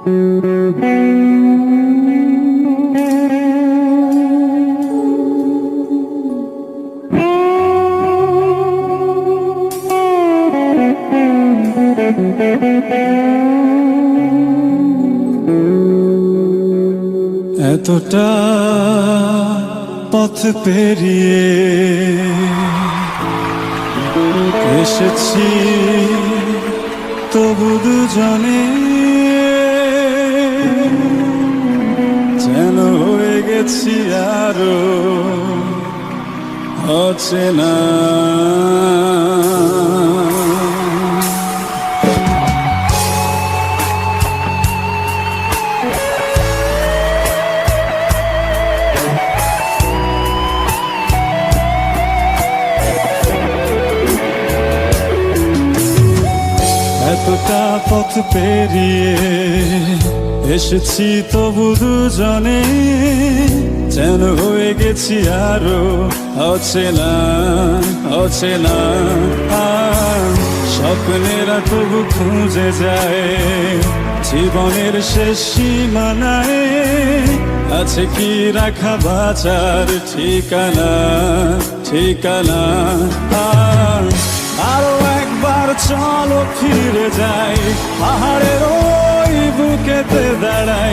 এতটা পথ পেরিয়ে এসেছি তবু দুজনে আরও অচেনা এতটা পথ পেরিয়ে এসেছি তবু দুজনে। যেন হয়ে গেছি আরও অচেনা অচেনা। স্বপ্নেরা তবু খুঁজে যায় জীবনের শেষ সীমানায়। আছে কি রাখা বাঁচার ঠিকানা ঠিকানা? আরও একবার চলো ফিরে যাই, পাহাড়ের ওই বুকেতে দাঁড়াই।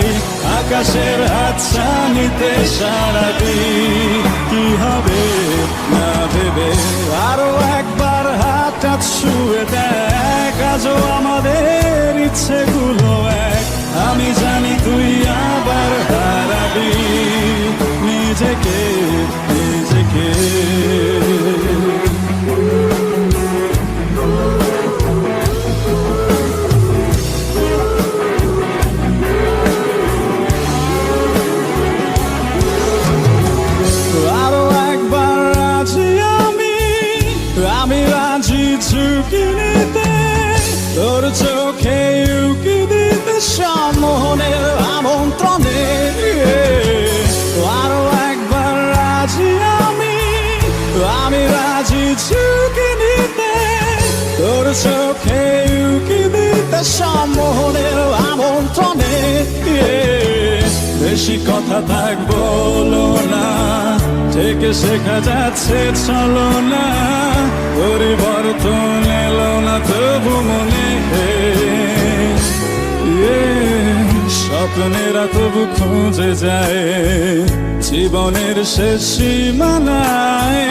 আকাশের হাতছা নিতে সারা কি হবে আরও একবার হাতটা ছুঁয়ে দেখ আজও আমাদের ইচ্ছেগুলো আমি রাজি ঝুঁকি নিতে তোর চোখে উকি দিতে সম্মোহনের আমন্ত্রণে আরও একবার রাজি আমি আমি রাজি ঝুঁকি নিতে তোর চোখে উকি দিতে সম্মোহনের আমন্ত্রণে বেশি কথা থাক, বলো না, থেকে শেখা যাচ্ছে, চলো না। পরিবর্তন এলো না তবু মনে স্বপ্নেরা তবু খুঁজে যায়। জীবনের শেষ সীমানায়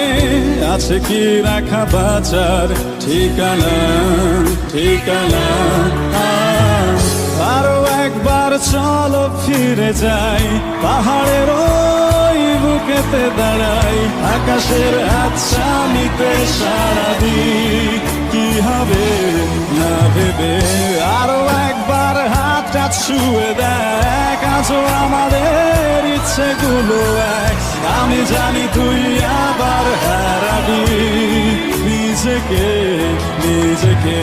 আছে কি রাখা বাঁচার ঠিকানা ঠিকানা? আরও একবার চলো ফিরে যাই পাহাড়ের ওই দাঁড়াই, আকাশের আচ্ছা নিতে সারা দিই কি হবে না ভেবে? আরও একবার হাতটা ছুঁয়ে দেখ, আজও আমাদের ইচ্ছেগুলো এক। আমি জানি তুই আবার হারাবি। নিজেকে নিজেকে